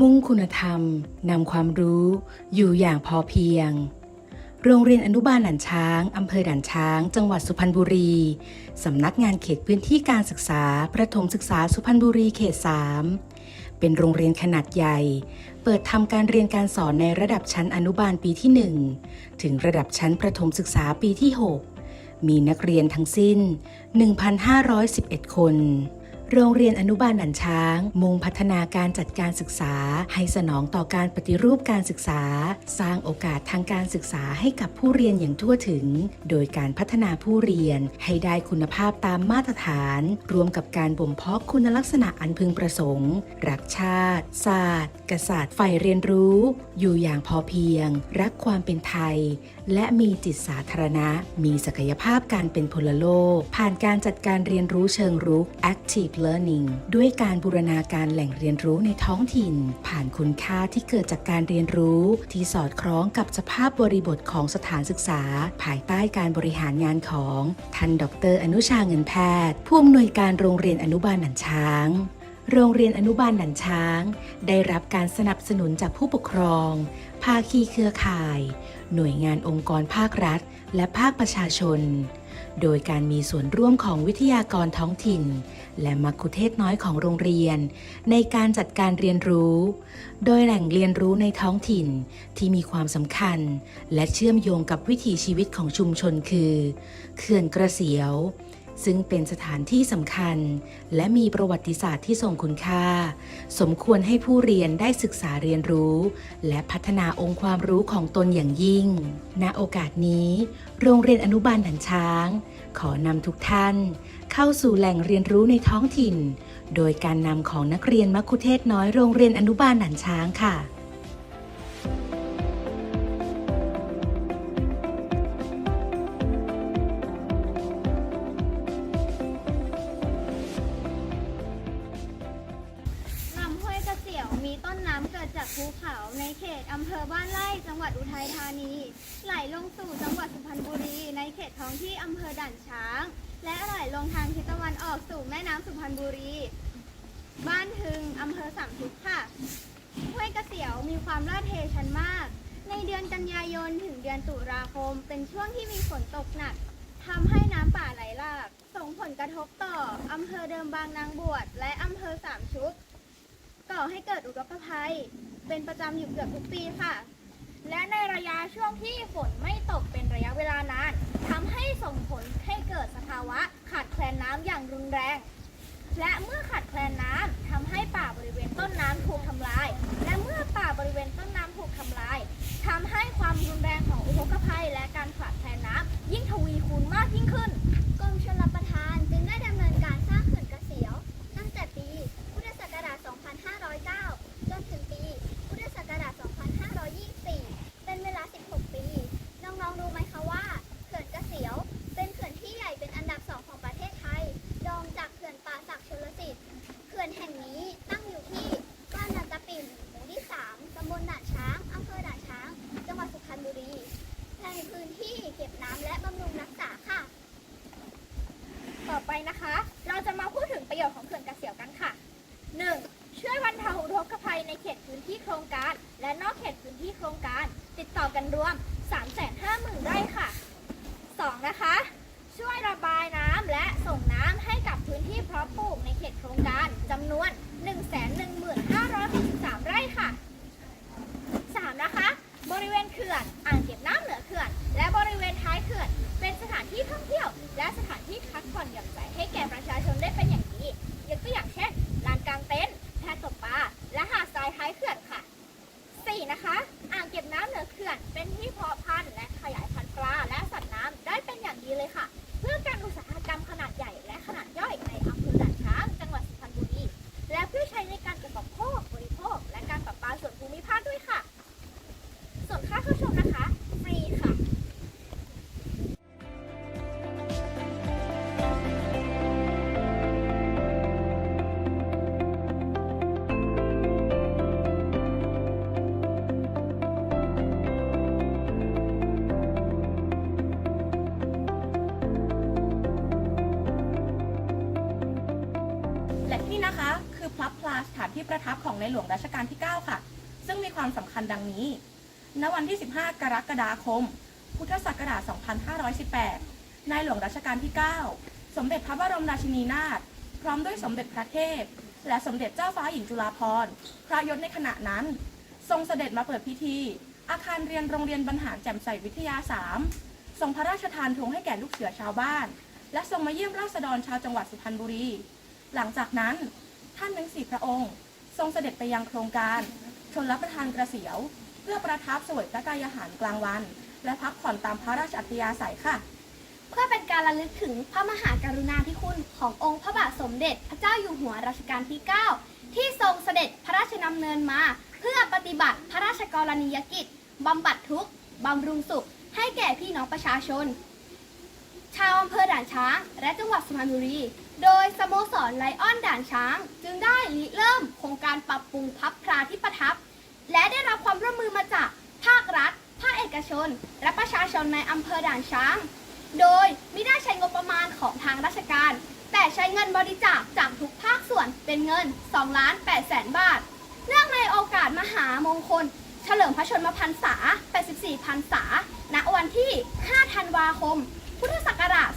มุ่งคุณธรรมนำความรู้อยู่อย่างพอเพียง โรงเรียนอนุบาลด่านช้างอำเภอด่านช้าง จังหวัดสุพรรณบุรี สำนักงานเขตพื้นที่การศึกษา ประถมศึกษาสุพรรณบุรีเขต 3 เป็นโรงเรียนขนาดใหญ่ เปิดทำการเรียนการสอนในระดับชั้นอนุบาลปีที่ 1 ถึงระดับชั้นประถมศึกษาปีที่ 6 มีนักเรียนทั้งสิ้น 1,511 คน โรงเรียนอนุบาลด่านช้าง มุ่งพัฒนาการจัดการศึกษา ให้สนองต่อการปฏิรูปการศึกษา สร้างโอกาสทางการศึกษาให้กับผู้เรียนอย่างทั่วถึง โดยการพัฒนาผู้เรียนให้ได้คุณภาพตามมาตรฐาน รวมกับการบ่มเพาะคุณลักษณะอันพึงประสงค์ รักชาติ ศาสตร์ กษัตริย์ใฝ่เรียนรู้ อยู่อย่างพอเพียง รักความเป็นไทย และมีจิตสาธารณะ มีศักยภาพการเป็นพลโลก ผ่านการจัดการเรียนรู้เชิงรุก active learning ด้วยการบูรณาการแหล่งเรียนรู้ในท้องถิ่น ผ่านคุณค่าที่เกิดจากการเรียนรู้ ที่สอดคล้องกับสภาพบริบทของสถานศึกษา ภายใต้การบริหารงานของท่านดร อนุชาเงินแพทย์ ผู้อำนวยการโรงเรียนอนุบาลหนันช้างโรงเรียนอนุบาลหนันช้าง ได้รับการสนับสนุนจากผู้ปกครอง ภาคีเครือข่าย หน่วยงานองค์กรภาครัฐ และภาคประชาชน โดยการมีส่วนร่วมของวิทยากรท้องถิ่น และมักคุเทศก์น้อยของโรงเรียน ในการจัดการเรียนรู้ โดยแหล่งเรียนรู้ในท้องถิ่นที่มีความสำคัญ และเชื่อมโยงกับวิถีชีวิตของชุมชนคือ เขื่อนกระเสียว ซึ่งเป็นสถานที่สำคัญ และมีประวัติศาสตร์ที่ทรงคุณค่า สมควรให้ผู้เรียนได้ศึกษาเรียนรู้ และพัฒนาองค์ความรู้ของตนอย่างยิ่ง ณโอกาสนี้ โรงเรียนอนุบาลดันช้าง ขอนำทุกท่าน เข้าสู่แหล่งเรียนรู้ในท้องถิ่น โดยการนำของนักเรียนมัคคุเทศน้อยโรงเรียนอนุบาลดันช้างค่ะ นน้ำเกิดจากภูเขาในเขตอำเภอบ้านไร่จังหวัดอุทัยธานี ไหลลงสู่จังหวัดสุพรรณบุรี ในเขตท้องที่อำเภอด่านช้าง และไหลลงทางทิศตะวันออกสู่แม่น้ำสุพรรณบุรี บ้านทึงอำเภอสามชุกค่ะห้วยกระเสียวมีความลาดเทชันมาก ในเดือนกันยายนถึงเดือนตุลาคม เป็นช่วงที่มีฝนตกหนักทำให้น้ำป่าไหลหลาก ส่งผลกระทบต่ออำเภอเดิมบางนางบวชและอำเภอสามชุก ก่อให้เกิดอุทกภัย เป็นประจำอยู่เกือบทุกปีค่ะ และในระยะช่วงที่ฝนไม่ตกเป็นระยะเวลานานทำให้ส่งผลให้เกิดสภาวะขาดแคลนน้ำอย่างรุนแรง และเมื่อขาดแคลนน้ำทำให้ป่าบริเวณต้นน้ำถูกทำลาย และเมื่อป่าบริเวณต้นน้ำถูกทำลายทำให้ ที่ประทับของในหลวงรัชกาลที่ 9 ค่ะ ซึ่งมีความสำคัญดังนี้ ณ วันที่ 15 กรกฎาคม พุทธศักราช 2518ในหลวงรัชกาลที่ 9 สมเด็จพระบรมราชินีนาถ พร้อมด้วยสมเด็จพระเทพ และสมเด็จเจ้าฟ้าหญิงจุฬาภรณ์ พระยศในขณะนั้น ทรงเสด็จมาเปิดพิธี อาคารเรียนโรงเรียนบรรหารแจ่มใสวิทยา 3 ทรงพระราชทานธงให้แก่ลูกเสือชาวบ้าน และทรงมาเยี่ยมราษฎรชาวจังหวัดสุพรรณบุรี หลังจากนั้นท่านทั้งสี่พระองค์ ทรงเสด็จไปยังโครงการ ชนรับประทานกระเสียว เพื่อประทับเสวยพระกายอาหารกลางวัน และพักผ่อนตามพระราชอัธยาศัยค่ะ เพื่อเป็นการระลึกถึงพระมหากรุณาธิคุณขององค์พระบาทสมเด็จพระเจ้าอยู่หัวรัชกาลที่ 9 ที่ทรงเสด็จพระราชดำเนินมา เพื่อปฏิบัติพระราชกรณียกิจบำบัดทุกข์บำรุงสุข ให้แก่พี่น้องประชาชน ชาวอำเภอด่านช้างและจังหวัดสุพรรณบุรี โดยสโมสรไลออนด่านช้าง จึงได้ริเริ่มโครงการปรับปรุงพับพลาที่ประทับ และได้รับความร่วมมือมาจากภาครัฐ ภาคเอกชน และประชาชนในอำเภอด่านช้าง โดยไม่ได้ใช้งบประมาณของทางราชการ แต่ใช้เงินบริจาคจากทุกภาคส่วนเป็นเงิน2ล้าน8แสนบาท เนื่องในโอกาสมหามงคล เฉลิมพระชนมพรรษา 84พรรษา ณ วันที่ 5 ธันวาคม พุทธศักราช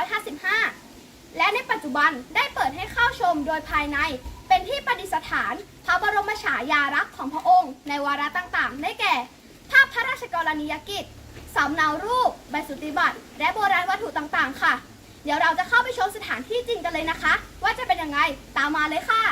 2555 และในปัจจุบันได้เปิดให้เข้าชมโดยภายใน เป็นที่ประดิษฐาน พระบรมฉายาลักษณ์ของพระองค์ ในวาระต่างๆ ได้แก่ ภาพพระราชกรณียกิจสำเนารูป ใบสุติบัตรและโบราณวัตถุต่างๆ ค่ะ เดี๋ยวเราจะเข้าไปชมสถานที่จริงกันเลยนะคะ ว่าจะเป็นยังไง ตามมาเลยค่ะ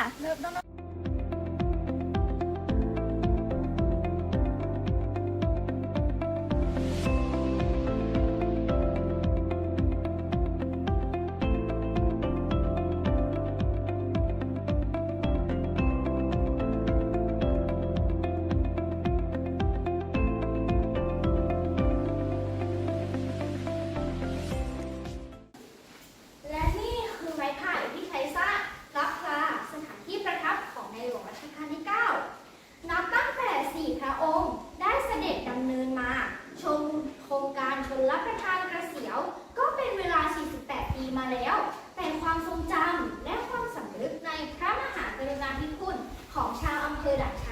ชา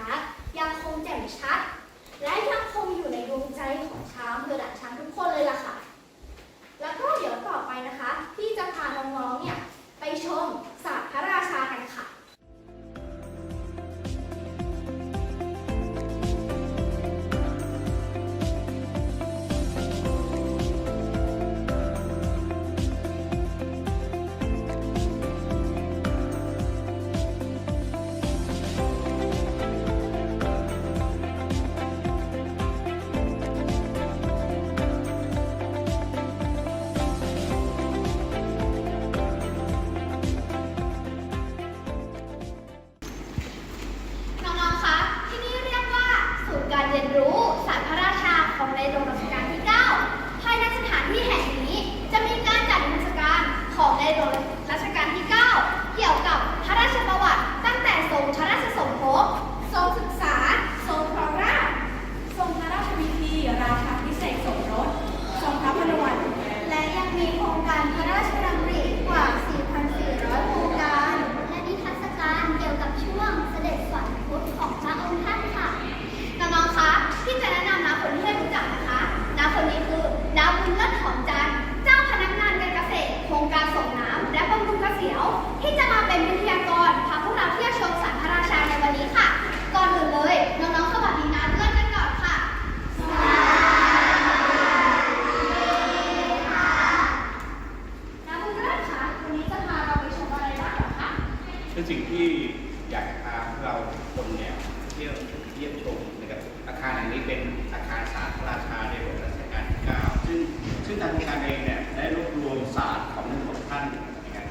ซึ่งทางโครงการเองเนี่ยได้รวบรวมศาสตร์ของทั้งหมดท่านนะครับ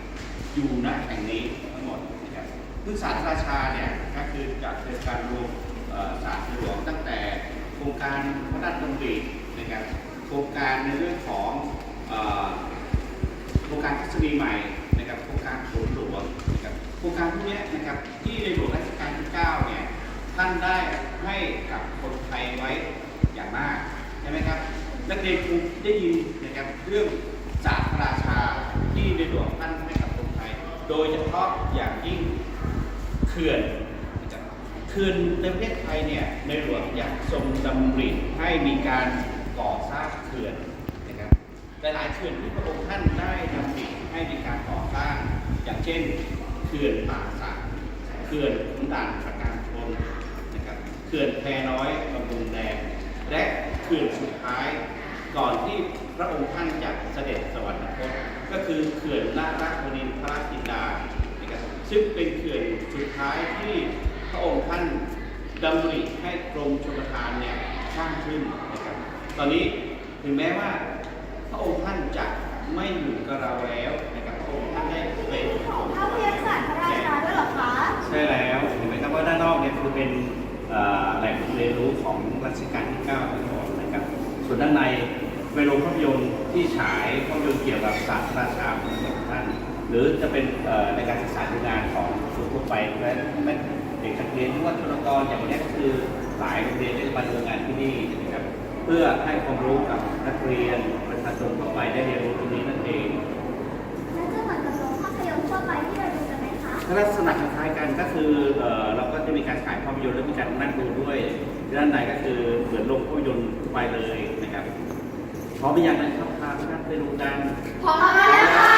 อยู่ณแห่งนี้ทั้งหมดนะครับซึ่งศาสตร์ราชาเนี่ยก็คือจะเป็นการรวมศาสตร์หลวงตั้งแต่โครงการพระราชดำรินะครับโครงการในเรื่องของโครงการทัศนีใหม่นะครับโครงการสวนหลวงนะครับโครงการพวกนี้นะครับที่ในหลวงรัชกาลที่ 9 เนี่ยท่านได้ให้กับคนไทยไว้อย่างมากใช่ไหมครับ นักเรียนคงได้ยินนะครับเรื่องศาสตร์พระราชาที่ในหลวงท่านให้กับคนไทย โดยเฉพาะอย่างยิ่งเขื่อนนะครับเขื่อนในประเทศไทยเนี่ยในหลวงอยากทรงดำริให้มีการก่อสร้างเขื่อนนะครับหลายๆเขื่อนที่พระองค์ท่านได้ดำริให้มีการก่อสร้างอย่างเช่นเขื่อนป่าสักเขื่อนขุนด่านประการชนนะครับเขื่อนแพน้อยบำรุงแดงและ เขื่อนสุดท้าย ก่อนที่พระองค์ท่านจะเสด็จสวรรคตก็คือเขื่อนนาราชวรินทร์พระราชจินดานะครับซึ่งเป็นเขื่อนสุดท้ายที่พระองค์ท่านดำริให้กรมชลประทานเนี่ยสร้างขึ้นนะครับตอนนี้ถึงแม้ว่าพระองค์ท่านจะไม่อยู่กับเราแล้วนะครับพระองค์ท่านได้ไปของพระเพียงสารพระราชาด้วยเหรอคะใช่แล้วเห็นไหมครับว่าด้านนอกเนี่ยคือเป็นแหล่งเรียนรู้ของรัชกาลที่9ทั้งหมด ส่วนด้านในเป็นโรงภาพยนตร์ที่ฉายภาพยนตร์เกี่ยวกับศาสตร์พระราชาของท่านหรือจะเป็นในการศึกษาดูงานของส่วนทั่วไปและเด็กนักเรียนหรือว่าจุฬากรอย่างนี้ก็คือหลายโรงเรียนได้มาดูงานที่นี่นะครับเพื่อให้ความรู้กับนักเรียนประชาชนทั่วไปได้เรียนรู้ตรงนี้นั่นเองและจะเหมือนกับโรงภาพยนตร์ทั่วไปที่เราดูกันไหมคะลักษณะคล้ายกันก็คือเออเราก็จะมีการฉายภาพยนตร์และมีการนั่งดูด้วยด้านในก็คือเหมือนโรงภาพยนตร์ทั่วไปเลย นะครับพร้อมหรือยังนะครับพาทุกท่านไปดูกันพร้อมแล้วค่ะ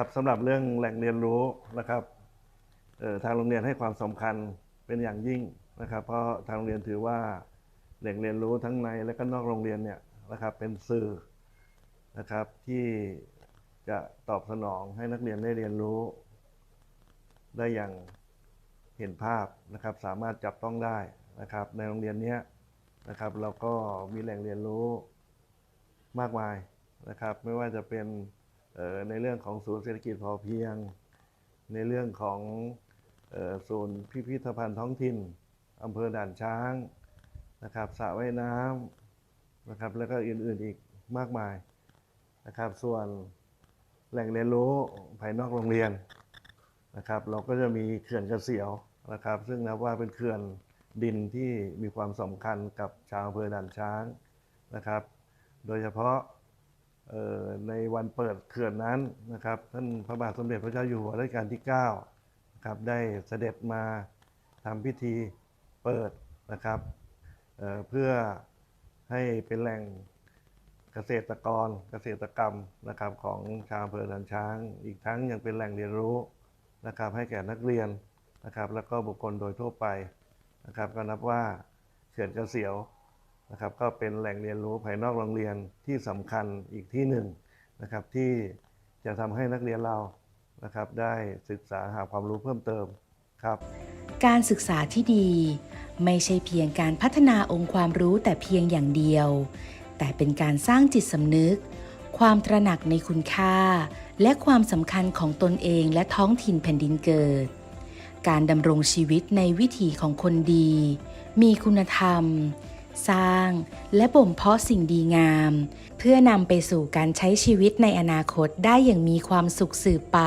ครับสำหรับเรื่องแหล่งเรียนรู้นะครับทางโรงเรียนให้ความสำคัญเป็นอย่างยิ่งนะครับ เพราะทางโรงเรียนถือว่าแหล่งเรียนรู้ทั้งในและก็นอกโรงเรียนเนี่ยนะครับเป็นสื่อนะครับที่จะตอบสนองให้นักเรียนได้เรียนรู้ ได้อย่างเห็นภาพนะครับ สามารถจับต้องได้นะครับ ในโรงเรียนเนี้ยนะครับ เราก็มีแหล่งเรียนรู้มากมายนะครับ ไม่ว่าจะเป็น ในเรื่องของศูนย์เศรษฐกิจพอเพียง ในเรื่องของศูนย์พิพิธภัณฑ์ท้องถิ่นอำเภอด่านช้างนะครับสระว่ายน้ำนะครับแล้วก็อื่นๆอีกมากมายนะครับ ส่วนแหล่งเรียนรู้ภายนอกโรงเรียนนะครับ เราก็จะมีเขื่อนกระเสียวนะครับ ซึ่งนับว่าเป็นเขื่อนดินที่มีความสำคัญกับชาวอำเภอด่านช้างนะครับ โดยเฉพาะ ในวันเปิดเขื่อนนั้นนะครับท่านพระบาทสมเด็จพระเจ้าอยู่หัวรัชกาลที่9นะครับได้เสด็จมาทำพิธีเปิดนะครับเเพื่อให้เป็นแหล่งเกษตรกรเกษตรกรรมนะครับของชาวอำเภอสันช้าง อีกทั้งยังเป็นแหล่งเรียนรู้นะครับให้แก่นักเรียนนะครับแล้วก็บุคคลโดยทั่วไปนะครับก็นับว่าเขื่อนกระเกษียว นะครับก็เป็นแหล่งเรียนรู้ภายนอกโรงเรียนที่สำคัญอีกที่หนึ่งนะครับที่จะทำให้นักเรียนเรานะครับได้ศึกษาหาความรู้เพิ่มเติมครับ การศึกษาที่ดี ไม่ใช่เพียงการพัฒนาองค์ความรู้แต่เพียงอย่างเดียว แต่เป็นการสร้างจิตสำนึก ความตระหนักในคุณค่า และความสำคัญของตนเองและท้องถิ่นแผ่นดินเกิด การดำรงชีวิตในวิถีของคนดี มีคุณธรรม สร้าง และบ่มเพาะสิ่งดีงาม เพื่อนำไปสู่การใช้ชีวิตในอนาคตได้อย่างมีความสุขสืบไป